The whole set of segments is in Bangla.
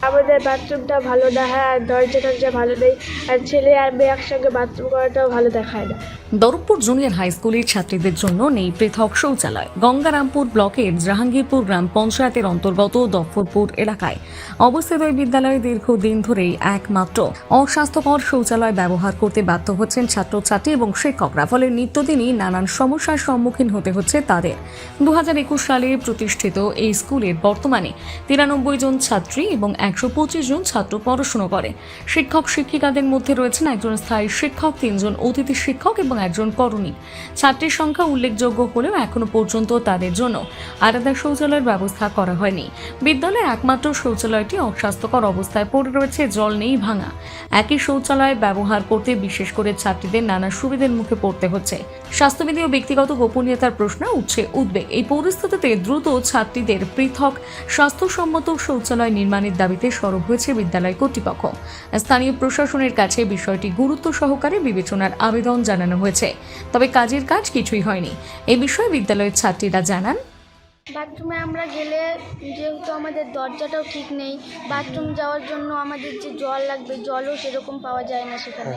আমাদের বাথরুমটা ভালো দেখায় আর দরজা টরজা ভালো নেই। আর ছেলে আর মেয়ে একসঙ্গে বাথরুম করাটাও ভালো দেখায় না। দরুদপুর জুনিয়র হাই স্কুলের ছাত্রীদের জন্য নেই পৃথক শৌচালয়। গঙ্গারামপুর ব্লকের জাহাঙ্গীরপুর গ্রাম পঞ্চায়েতের অন্তর্গত দফরপুর এলাকায় অবস্থিত এই বিদ্যালয়ে দীর্ঘদিন ধরেই একমাত্র অস্বাস্থ্যকর শৌচালয় ব্যবহার করতে বাধ্য হচ্ছেন ছাত্রছাত্রী এবং শিক্ষকরা। ফলে নিত্যদিনই নানান সমস্যার সম্মুখীন হতে হচ্ছে তাদের। দু হাজার একুশ সালে প্রতিষ্ঠিত এই স্কুলের বর্তমানে তিরানব্বই জন ছাত্রী এবং একশো পঁচিশ জন ছাত্র পড়াশুনো করে। শিক্ষক শিক্ষিকাদের মধ্যে রয়েছেন একজন স্থায়ী শিক্ষক, তিনজন অতিথি শিক্ষক এবং একজন করণী। ছাত্রীর সংখ্যা উল্লেখযোগ্য হলেও এখনও পর্যন্ত তাদের জন্য আলাদা শৌচালয়ের ব্যবস্থা করা হয়নি। বিদ্যালয়ের একমাত্র শৌচালয়টি অস্বাস্থ্যকর অবস্থায় পড়ে রয়েছে, জল নেই ভাঙা। একই শৌচালয় ব্যবহার করতে বিশেষ করে ছাত্রীদের নানা সুবিধার মুখে পড়তে হচ্ছে। স্বাস্থ্যবিধি ও ব্যক্তিগত গোপনীয়তার প্রশ্ন উঠছে, উদ্বেগ। এই পরিস্থিতিতে দ্রুত ছাত্রীদের পৃথক, স্বাস্থ্যসম্মত শৌচালয় নির্মাণের দাবিতে সরব হয়েছে বিদ্যালয় কর্তৃপক্ষ। স্থানীয় প্রশাসনের কাছে বিষয়টি গুরুত্ব সহকারে বিবেচনার আবেদন জানানো হয়েছে। তবে কাজের কাজ কিছুই হয়নি। এ বিষয়ে বিদ্যালয়ের ছাত্রীরা জানান বাথরুমে আমরা গেলে যেহেতু আমাদের দরজাটাও ঠিক নেই বাথরুম যাওয়ার জন্য আমাদের যে জল লাগবে জলও সেরকম পাওয়া যায় না সেখানে।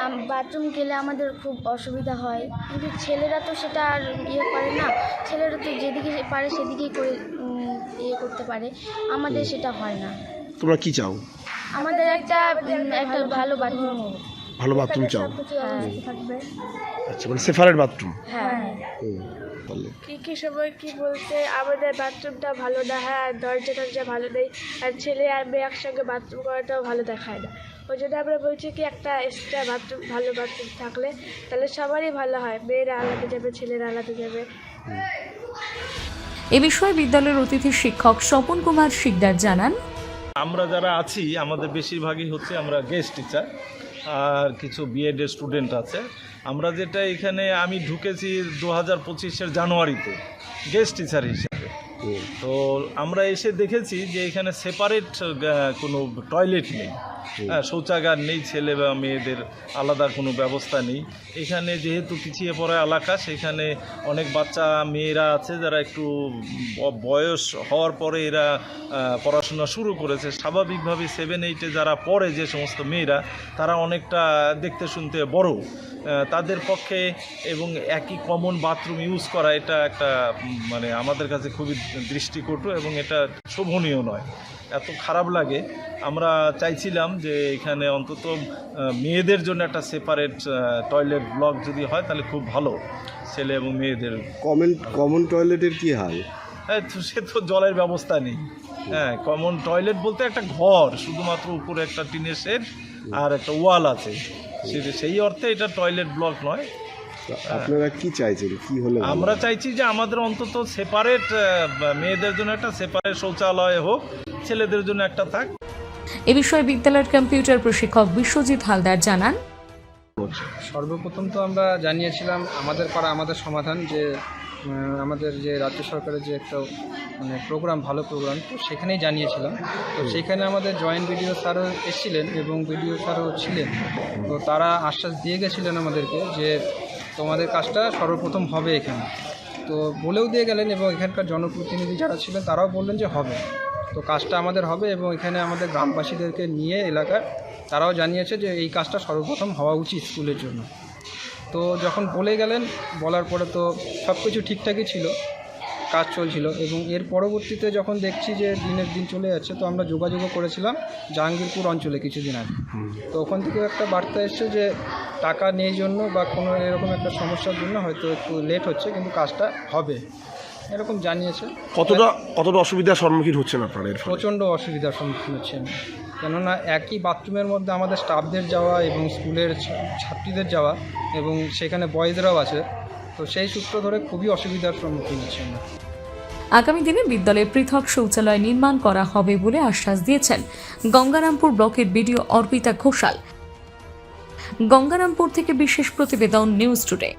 আম- বাথরুম গেলে আমাদের খুব অসুবিধা হয়। কিন্তু ছেলেরা তো সেটা আর ইয়ে করে না। ছেলেরা তো যেদিকে পারে সেদিকেই করে ইয়ে করতে পারে। আমাদের সেটা হয় না। তোমরা কি চাও? আমাদের একটা একটা ভালো বাথরুম ভালো বাথরুম চাও? থাকবে। আচ্ছা মানে বাথরুম হ্যাঁ। তাহলে। কি কি সময় কি বলতে আমাদের বাথরুমটা ভালো দেখায় আর দরজা টরজা ভালো নেই আর ছেলে আর মেয়ে একসঙ্গে বাথরুম করাটাও ভালো দেখায় না। ওই জন্য আমরা বলছি কি একটা এক্সট্রা বাথরুম ভালো বাথরুম থাকলে তাহলে সবারই ভালো হয় মেয়েরা আলাদা যাবে ছেলেরা আলাদা যাবে। এ বিষয়ে বিদ্যালয়ের অতিথি শিক্ষক স্বপন কুমার শিকদার জানান আমরা যারা আছি আমাদের বেশিরভাগই হচ্ছে আমরা গেস্ট টিচার আর কিছু বিএডের স্টুডেন্ট আছে। আমরা যেটা এখানে আমি ঢুকেছি দু হাজার পঁচিশের জানুয়ারিতে গেস্ট টিচার হিসেবে। তো আমরা এসে দেখেছি যে এখানে সেপারেট কোনো টয়লেট নেই। শৌচাগার নেই, ছেলে বা মেয়েদের আলাদা কোনো ব্যবস্থা নেই। এখানে যেহেতু পিছিয়ে পড়া এলাকা, সেখানে অনেক বাচ্চা মেয়েরা আছে যারা একটু বয়স হওয়ার পরে এরা পড়াশোনা শুরু করেছে। স্বাভাবিকভাবে সেভেন এইটে যারা পড়ে যে সমস্ত মেয়েরা, তারা অনেকটা দেখতে শুনতে বড়। তাদের পক্ষে এবং একই কমন বাথরুম ইউজ করা এটা একটা মানে আমাদের কাছে খুবই দৃষ্টিকটু এবং এটা শোভনীয় নয়। এত খারাপ লাগে। আমরা চাইছিলাম যে এখানে অন্তত মেয়েদের জন্য একটা সেপারেট টয়লেট ব্লক যদি হয় তাহলে খুব ভালো। ছেলে এবং মেয়েদের। কমন কমন টয়লেটের কি হাল? হ্যাঁ সে তো জলের ব্যবস্থা নেই। হ্যাঁ কমন টয়লেট বলতে একটা ঘর শুধুমাত্র উপরে একটা টিনের শেড আর একটা ওয়াল আছে। সেই অর্থে এটা টয়লেট ব্লক নয়। আপনারা কি চাইছেন? কি হলে? আমরা চাইছি যে আমাদের অন্তত সেপারেট মেয়েদের জন্য একটা সেপারেট শৌচালয় হোক। ছেলেদের জন্য একটা থাক। এ বিষয়ে বিদ্যালয়ের কম্পিউটার প্রশিক্ষক বিশ্বজিৎ হালদার জানান। সর্বপ্রথম তো আমরা জানিয়েছিলাম আমাদের পাড়া আমাদের সমাধান যে আমাদের যে রাজ্য সরকারের যে একটা মানে প্রোগ্রাম ভালো প্রোগ্রাম তো সেখানেই জানিয়েছিলাম। তো সেখানে আমাদের জয়েন্ট বিডিও স্যারও এসেছিলেন এবং বিডিও স্যারও ছিলেন। তো তারা আশ্বাস দিয়ে গেছিলেন আমাদেরকে যে তোমাদের কাজটা সর্বপ্রথম হবে এখানে। তো বলেও দিয়ে গেলেন এবং এখানকার জনপ্রতিনিধি যারা ছিলেন তারাও বললেন যে হবে। তো কাজটা আমাদের হবে এবং এখানে আমাদের গ্রামবাসীদেরকে নিয়ে এলাকার তারাও জানিয়েছে যে এই কাজটা সর্বপ্রথম হওয়া উচিত স্কুলের জন্য। তো যখন বলে গেলেন বলার পরে তো সব কিছু ঠিকঠাকই ছিল কাজ চলছিল এবং এর পরবর্তীতে যখন দেখছি যে দিনের দিন চলে যাচ্ছে তো আমরা যোগাযোগও করেছিলাম জাহাঙ্গীরপুর অঞ্চলে কিছুদিন আগে। তো ওখান থেকে একটা বার্তা এসছে যে টাকা নেই জন্য বা কোনো এরকম একটা সমস্যার জন্য হয়তো একটু লেট হচ্ছে কিন্তু কাজটা হবে। এরকম জানিয়েছে। কতটা কতটা অসুবিধার সম্মুখীন হচ্ছেন আপনারা এর ফলে? প্রচণ্ড অসুবিধার সম্মুখীন হচ্ছেন। কেননা একই বাথরুমের মধ্যে আমাদের স্টাফদের যাওয়া এবং স্কুলের ছাত্রীদের যাওয়া এবং সেখানে বয়েজরাও আছে তো সেই সূত্র ধরে খুবই অসুবিধার সম্মুখীন হচ্ছেন। আগামী দিনে বিদ্যালয়ে পৃথক শৌচালয় নির্মাণ করা হবে বলে আশ্বাস দিয়েছেন গঙ্গারামপুর ব্লকের বিডিও অর্পিতা ঘোষাল। গঙ্গারামপুর থেকে বিশেষ প্রতিবেদন নিউজ টুডে।